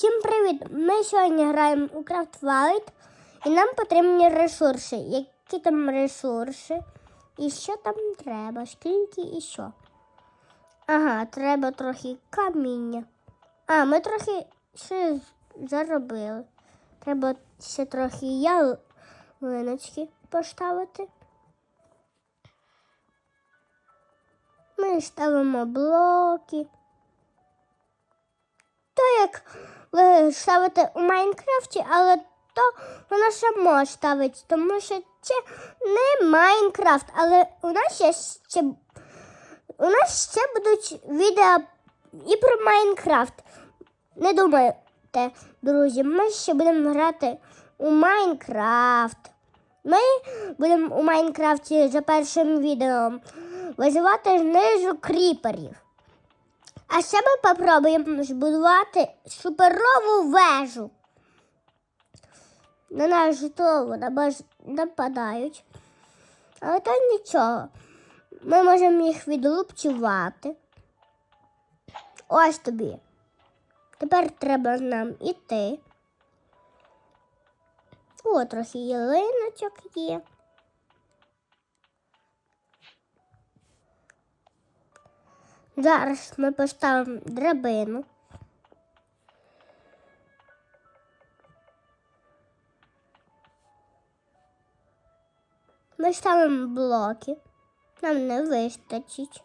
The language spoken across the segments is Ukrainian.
Всім привіт! Ми сьогодні граємо у Craft Wallet і нам потрібні ресурси. Які там ресурси? І що там треба? Скільки і що? Ага, треба трохи каміння. А, ми трохи ще заробили. Треба ще трохи ялиночки поставити. Ми ставимо блоки. Як ви ставите у Майнкрафті, але то вона ще може ставити, тому що це не Майнкрафт, але у нас є ще у нас ще будуть відео і про Майнкрафт. Не думайте, друзі, ми ще будемо грати у Майнкрафт. Ми будемо у Майнкрафті за першим відео визивати знизу кріперів. А ще ми попробуємо збудувати суперову вежу. На наш житло нападають. Але то нічого. Ми можемо їх відлупцювати. Ось тобі. Тепер треба нам іти. О, трохи ялиночок є. Зараз ми поставимо драбину. Ми ставимо блоки. Нам не вистачить.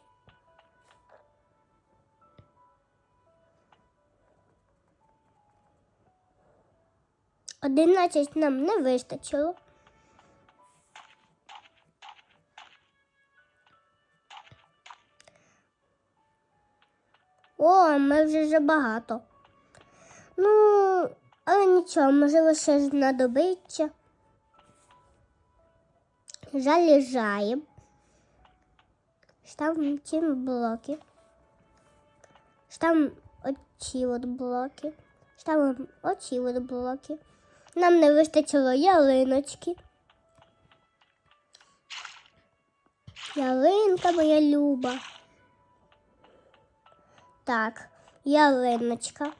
Одинадцять нам не вистачило. О, ми вже забагато. Ну, але нічого, можливо, ще знадобиться. Заліжаємо. Ставимо ці блоки. Ставимо оці от блоки. Ставимо оці от блоки. Нам не вистачило ялиночки. Ялинка моя люба. Так, ялиночка.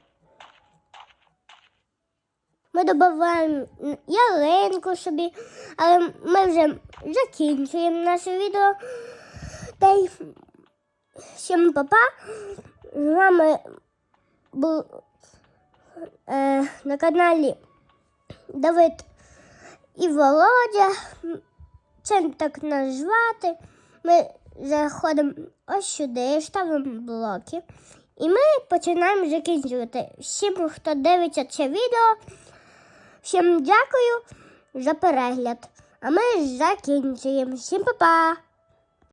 Ми додаємо ялинку собі, але ми вже закінчуємо наше відео. Та й всім папа. З вами був е, на каналі Давид і Володя. Це так нас звати. Ми заходимо ось сюди, ставимо блоки. І ми починаємо закінчувати. Всім, хто дивиться це відео, всім дякую за перегляд. А ми закінчуємо. Всім па-па!